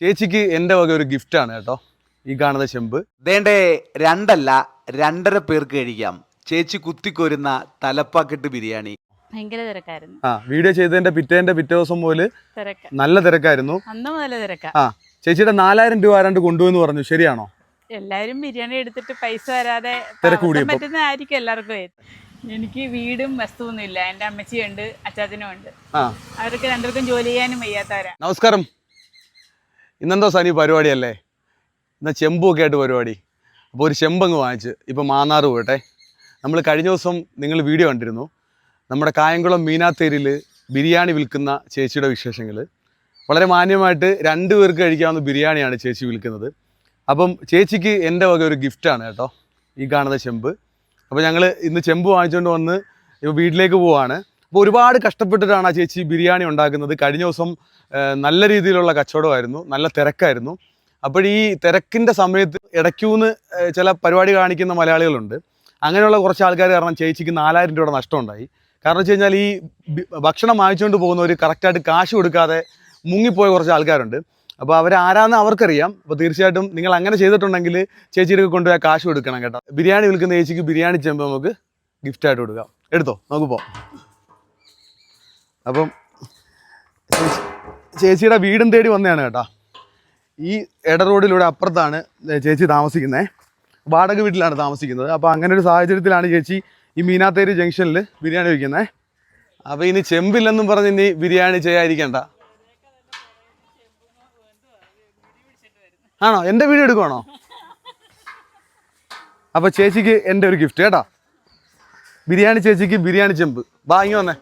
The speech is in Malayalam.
ചേച്ചിക്ക് എന്റെ വക ഒരു ഗിഫ്റ്റാണ് കേട്ടോ. ഈ കാണുന്ന ചെമ്പ്. ദേണ്ടേ രണ്ടല്ല രണ്ടര പേർക്ക് കഴിക്കാം. ചേച്ചി കുത്തിക്കൊരുന്ന തലപ്പാക്കെട്ട് ബിരിയാണി. ഭയങ്കര തിരക്കായിരുന്നു. ആ വീഡിയോ ചെയ്തതിന്റെ പിറ്റേന്റെ പിറ്റേ ദിവസം മുതൽ തിരക്ക്. നല്ല തിരക്കായിരുന്നു. അന്ന് മുതൽ തിരക്ക. ആ ചേച്ചിയുടെ നാലായിരം രൂപ ആരാണ്ട് കൊണ്ടുപോയെന്ന് പറഞ്ഞു. ശരിയാണോ? എല്ലാരും ബിരിയാണി എടുത്തിട്ട് പൈസ വരാതെ തിരക്ക് കൂടിയപ്പോ. പറ്റുന്നതായിരിക്കും എല്ലാവർക്കും എനിക്ക് വീടും വസ്തുവൊന്നും ഇല്ല എന്റെ അമ്മച്ചിയുണ്ട് അച്ചാച്ചനും ഉണ്ട്. ആ. അവർക്ക് രണ്ടുപേർക്കും ജോലി ചെയ്യാനും വയ്യാത്തവരാ. നമസ്കാരം. ഇന്നെന്തോ സനി പരിപാടിയല്ലേ? ഇന്ന് ചെമ്പൊക്കെ ആയിട്ട് പരിപാടി. അപ്പോൾ ഒരു ചെമ്പങ്ങ് വാങ്ങിച്ച് ഇപ്പോൾ മാന്നാറ് പോകട്ടെ നമ്മൾ കഴിഞ്ഞ ദിവസം നിങ്ങൾ വീഡിയോ കണ്ടിരുന്നു. നമ്മുടെ കായംകുളം മീനാത്തേരിയിൽ ബിരിയാണി വിൽക്കുന്ന ചേച്ചിയുടെ വിശേഷങ്ങൾ വളരെ മാന്യമായിട്ട് രണ്ട് പേർക്ക് കഴിക്കാവുന്ന ബിരിയാണിയാണ് ചേച്ചി വിൽക്കുന്നത്. അപ്പം ചേച്ചിക്ക് എന്റെ വക ഒരു ഗിഫ്റ്റാണ് കേട്ടോ ഈ കാണുന്ന ചെമ്പ്. അപ്പോൾ ഞങ്ങൾ ഇന്ന് ചെമ്പ് വാങ്ങിച്ചുകൊണ്ട് വന്ന് വീട്ടിലേക്ക് പോവാണ്. അപ്പോൾ ഒരുപാട് കഷ്ടപ്പെട്ടിട്ടാണ് ആ ചേച്ചി ബിരിയാണി ഉണ്ടാക്കുന്നത്. കഴിഞ്ഞ ദിവസം നല്ല രീതിയിലുള്ള കച്ചവടമായിരുന്നു. നല്ല തിരക്കായിരുന്നു. അപ്പോൾ ഈ തിരക്കിന്റെ സമയത്ത് ഇടയ്ക്കൂന്ന് ചില പരിപാടി കാണിക്കുന്ന മലയാളികളുണ്ട്. അങ്ങനെയുള്ള കുറച്ച് ആൾക്കാർ കാരണം ചേച്ചിക്ക് നാലായിരം രൂപയുടെ നഷ്ടമുണ്ടായി. കാരണം വെച്ച് കഴിഞ്ഞാൽ ഈ ഭക്ഷണം വാങ്ങിച്ചുകൊണ്ട് പോകുന്നവർ കറക്റ്റായിട്ട് കാശ് കൊടുക്കാതെ മുങ്ങിപ്പോയ കുറച്ച് ആൾക്കാരുണ്ട്. അപ്പോൾ അവരാരാന്ന് അവർക്കറിയാം. അപ്പോൾ തീർച്ചയായിട്ടും നിങ്ങൾ അങ്ങനെ ചെയ്തിട്ടുണ്ടെങ്കിൽ ചേച്ചിയുടെ കൊണ്ടുപോയി കാശ് കൊടുക്കണം കേട്ടോ. ബിരിയാണി വിൽക്കുന്ന ചേച്ചിക്ക് ബിരിയാണി ചെമ്പ് നമുക്ക് ഗിഫ്റ്റായിട്ട് കൊടുക്കാം. എടുത്തോ? നമുക്ക് പോവാം. അപ്പം ചേച്ചിയുടെ വീടും തേടി വന്നതാണ് കേട്ടോ. ഈ എട റോഡിലൂടെ അപ്പുറത്താണ് ചേച്ചി താമസിക്കുന്നത് വാടക വീട്ടിലാണ് താമസിക്കുന്നത്. അപ്പോൾ അങ്ങനെ ഒരു സാഹചര്യത്തിലാണ് ചേച്ചി ഈ മീനാത്തേരി ജംഗ്ഷനിൽ ബിരിയാണി വയ്ക്കുന്നത് അപ്പോൾ ഇനി ചെമ്പില്ലെന്നും പറഞ്ഞ് ഇനി ബിരിയാണി ചെയ്യാതിരിക്കണ്ട. ആണോ? എന്റെ വീഡിയോ എടുക്കുവാണോ? അപ്പോൾ ചേച്ചിക്ക് എന്റെ ഒരു ഗിഫ്റ്റ് കേട്ടോ. ബിരിയാണി ചേച്ചിക്ക് ബിരിയാണി ചെമ്പ്. വാങ്ങി വന്നേ.